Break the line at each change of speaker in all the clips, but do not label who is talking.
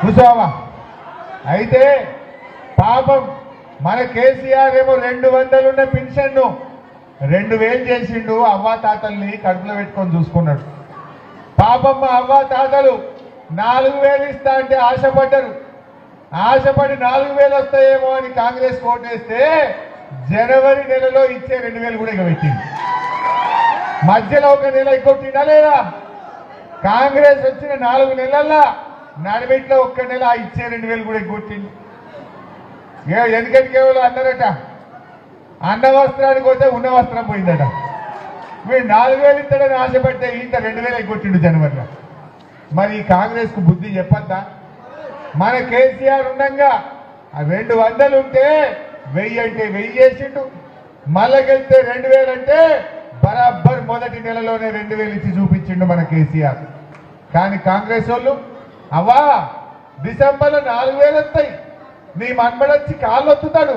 కూర్చోవా అయితే పాపం మన కేసీఆర్ ఏమో రెండు వందలున్న పెన్షన్ను రెండు వేలు చేసిండు అవ్వా తాతల్ని కడుపులో పెట్టుకొని చూసుకున్నాడు. పాపం మా అవ్వా తాతలు నాలుగు వేలు ఇస్తా అంటే ఆశపడ్డరు. ఆశపడి నాలుగు వేలు వస్తాయేమో అని కాంగ్రెస్ కోటేస్తే జనవరి నెలలో ఇచ్చే రెండు వేలు కూడా ఇక పెట్టింది మధ్యలో ఒక నెల ఎగ్గొట్టిందా లేదా? కాంగ్రెస్ వచ్చిన నాలుగు నెలల్లో నడిమిట్లో ఒక్క నెల ఆ ఇచ్చే రెండు వేలు కూడా ఎగ్గొట్టింది. ఏ ఎందుకంటే కేవలం అన్నారట అన్న వస్త్రానికి పోతే ఉన్న వస్త్రం పోయిందట. మీరు నాలుగు వేలు ఇస్తాడని ఆశపడితే ఇంత రెండు వేలు ఎగ్గొట్టిండు జనవరిలో. మరి ఈ కాంగ్రెస్కు బుద్ధి చెప్పద్దా? మన కేసీఆర్ ఉండగా ఆ రెండు వందలు ఉంటే వెయ్యి అంటే వెయ్యి చేసిండు. మళ్ళకెళ్తే రెండు వేలు అంటే బరాబర్ మొదటి నెలలోనే రెండు వేలు ఇచ్చి చూపించిండు మన కేసీఆర్. కానీ కాంగ్రెస్ వాళ్ళు అవ్వా డిసెంబర్లో నాలుగు వేలు వస్తాయి. నీ మన్మడొచ్చి కాళ్ళు వత్తుతాడు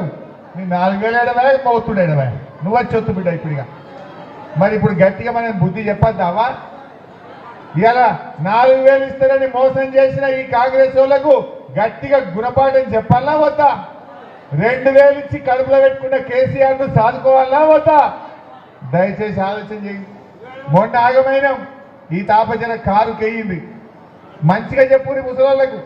నీ నాలుగు వేలు ఎడవా మోతుడు ఎడవా నువ్వు వచ్చి ఒత్తు బిడ్డ ఇప్పుడుగా. మరి ఇప్పుడు గట్టిగా మనం బుద్ధి చెప్పద్దావా ఇలా నాలుగు వేలు ఇస్తారని మోసం చేసిన ఈ కాంగ్రెస్ వాళ్ళకు గట్టిగా గుణపాఠం చెప్పాలా వద్దా? రెండు వేలు ఇచ్చి కడుపులో పెట్టుకున్న కేసీఆర్ను సాదుకోవాలా వద్దా? దయచేసి ఆలోచన చేయి. మొన్న ఆగమైన. ఈ తాపజన కారు కెయ్యింది మంచిగా చెప్పుకుని ముసలాళ్ళకు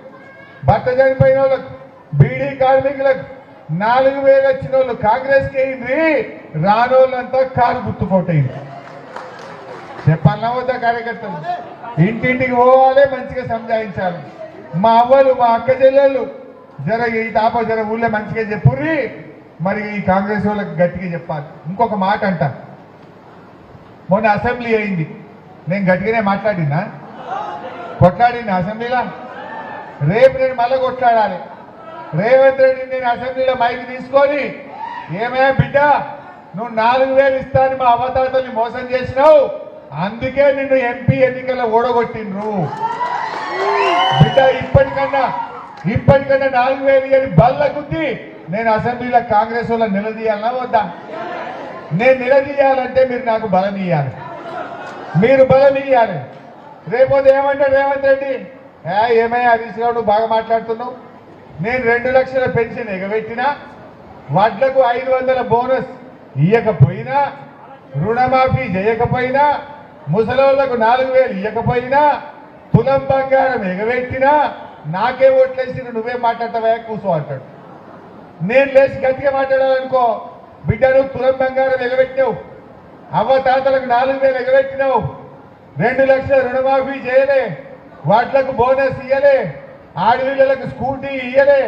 భర్త చనిపోయిన వాళ్ళకు బీడీ కార్మికులకు నాలుగు వేలు వచ్చిన వాళ్ళు కాంగ్రెస్ కేయింది రానోళ్ళంతా కారు గుర్తుకోటైంది చెప్పాలా వద్దా కార్యకర్తలు? ఇంటింటికి పోవాలి మంచిగా సంజాయించాలి. మా అవ్వలు మా అక్క చెల్లెళ్ళు జర ఈ తాప జర ఊళ్ళో మంచిగా చెప్పుర్రి. మరి ఈ కాంగ్రెస్ వాళ్ళకి గట్టిగా చెప్పాలి. ఇంకొక మాట అంట. మొన్న అసెంబ్లీ అయింది. నేను గట్టిగానే మాట్లాడినా? కొట్లాడినా అసెంబ్లీలో? రేపు నేను మళ్ళీ కొట్లాడాలి. రేవంత్ రెడ్డి నేను అసెంబ్లీలో మైక్ తీసుకొని ఏమయ్యా బిడ్డ నువ్వు నాలుగు వేలు ఇస్తాను మా అవతాతల్ని మోసం చేసినావు. అందుకే నిన్ను ఎంపీ ఎన్నికల్లో ఓడగొట్టిండ్రు. బిడ్డ ఇప్పటికన్నా ఇప్పటికన్నా నాలుగు వేలు అని బల్ల గుద్ది నేను అసెంబ్లీలో కాంగ్రెస్ వాళ్ళ నిలదీయాలన్నా వద్దా? నేను నిలదీయాలంటే మీరు నాకు బలం ఇయ్యాలి. మీరు బలం ఇయ్యాలి. రేపోతే ఏమంటాడు రేవంత్ రెడ్డి? ఏమయ్యా హరీష్ రావు నువ్వు బాగా మాట్లాడుతున్నావు. నేను రెండు లక్షల పెన్షన్ ఎగబెట్టినా వడ్లకు ఐదు వందల బోనస్ ఇయ్యకపోయినా రుణమాఫీ చేయకపోయినా ముసలోళ్ళకు నాలుగు వేలు ఇయ్యకపోయినా తులం బంగారం ఎగబెట్టినా నాకే ఓట్లేసి నువ్వే మాట్లాడతావా? కూసో అంటాడు. నేను లేచి గట్టిగా మాట్లాడాలనుకో బిడ్డ నువ్వు తులం బంగారం ఎగబెట్టినావు. అవ్వ తాతలకు నాలుగు వేలు ఎగబెట్టినావు. రెండు లక్షల రుణమాఫీ చేయలే. వాట్లకు బోనస్ ఇయ్యలే. ఆడపిల్లలకు స్కూటీ ఇయ్యలే.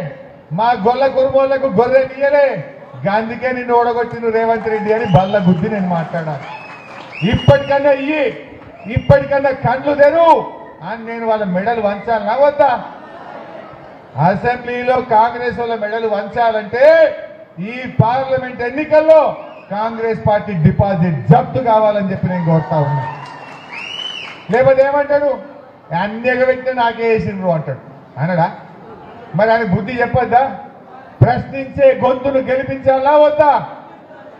మా గొల్ల కురుమోళ్ళకు గొర్రె ఇయ్యలే. గాంధీకే నిన్ను ఓడగొట్టిన రేవంత్ రెడ్డి అని బల్ల గుద్ది నేను మాట్లాడాను. ఇప్పటికన్నా ఇయ్యి. ఇప్పటికన్నా కండ్లు తెరు. అని నేను వాళ్ళ మెడలు వంచాలనా వద్దా అసెంబ్లీలో కాంగ్రెస్ వాళ్ళ మెడలు వంచాలంటే ఈ పార్లమెంట్ ఎన్నికల్లో కాంగ్రెస్ పార్టీ డిపాజిట్ జప్తు కావాలని చెప్పి నేను కోరుతా ఉన్నాను లేకపోతే ఏమంటాడు అన్ని ఎగబెట్టిన నాకే వేసిండ్రు అంటాడు. అనడా? మరి ఆయన బుద్ధి చెప్పొద్దా? ప్రశ్నించే గొంతును గెలిపించాలా వద్దా?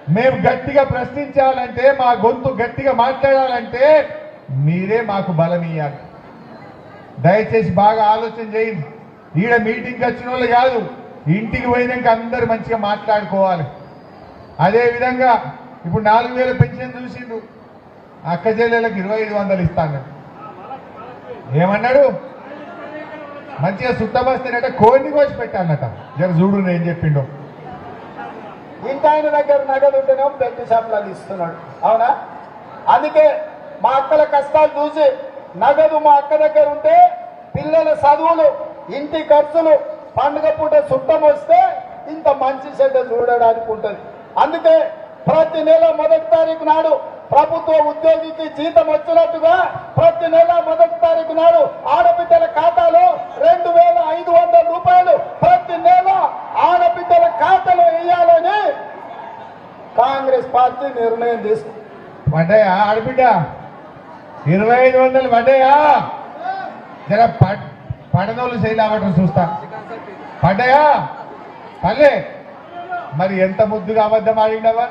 మేము గట్టిగా ప్రశ్నించాలంటే మా గొంతు గట్టిగా మాట్లాడాలంటే మీరే మాకు బలం ఇవ్వాలి దయచేసి బాగా ఆలోచన చేయండి. ఈడ మీటింగ్కి వచ్చిన వాళ్ళు కాదు ఇంటికి పోయినాక అందరు మంచిగా మాట్లాడుకోవాలి. అదేవిధంగా ఇప్పుడు నాలుగు వేల పెన్షన్ చూసిండు అక్క చెల్లెలకు ఇరవై ఐదు వందలు ఇస్తాను. ఏమన్నాడు? మంచిగా సుత్తమస్తేనట కోడిని కోసి పెట్టానట జర చూడు నేను చెప్పిండు.
ఇంత ఆయన దగ్గర నగదు ఉంటేనేమో బెల్ట్ షాపులలో ఇస్తున్నాడు? అవునా? అందుకే మా అక్కల కష్టాలు చూసి నగదు మా అక్క దగ్గర ఉంటే పిల్లల చదువులు ఇంటి ఖర్చులు పండుగ పూట చుట్టం వస్తే ఇంత మంచి చెడ్డ చూడడానికి ఉంటుంది అందుకే ప్రతి నెల మొదటి తారీఖు నాడు ప్రభుత్వ ఉద్యోగికి జీతం వచ్చినట్టుగా ప్రతి నెల మొదటి తారీఖు నాడు ఆడబిడ్డల ఖాతాలో రెండు వేల ఐదు వందల రూపాయలు ప్రతి నెల ఆడబిడ్డల ఖాతాలో వేయాలని కాంగ్రెస్ పార్టీ నిర్ణయం తీసుకుంది.
పడ్డాయా ఆడబిడ్డ. ఇరవై ఐదు వందలు పడ్డాయా జర పడ్ పడనోళ్ళు శైలావటం చూస్తా. పడ్డాయా పల్లె మరి ఎంత ముద్దుగా అబద్ధం ఆడినవా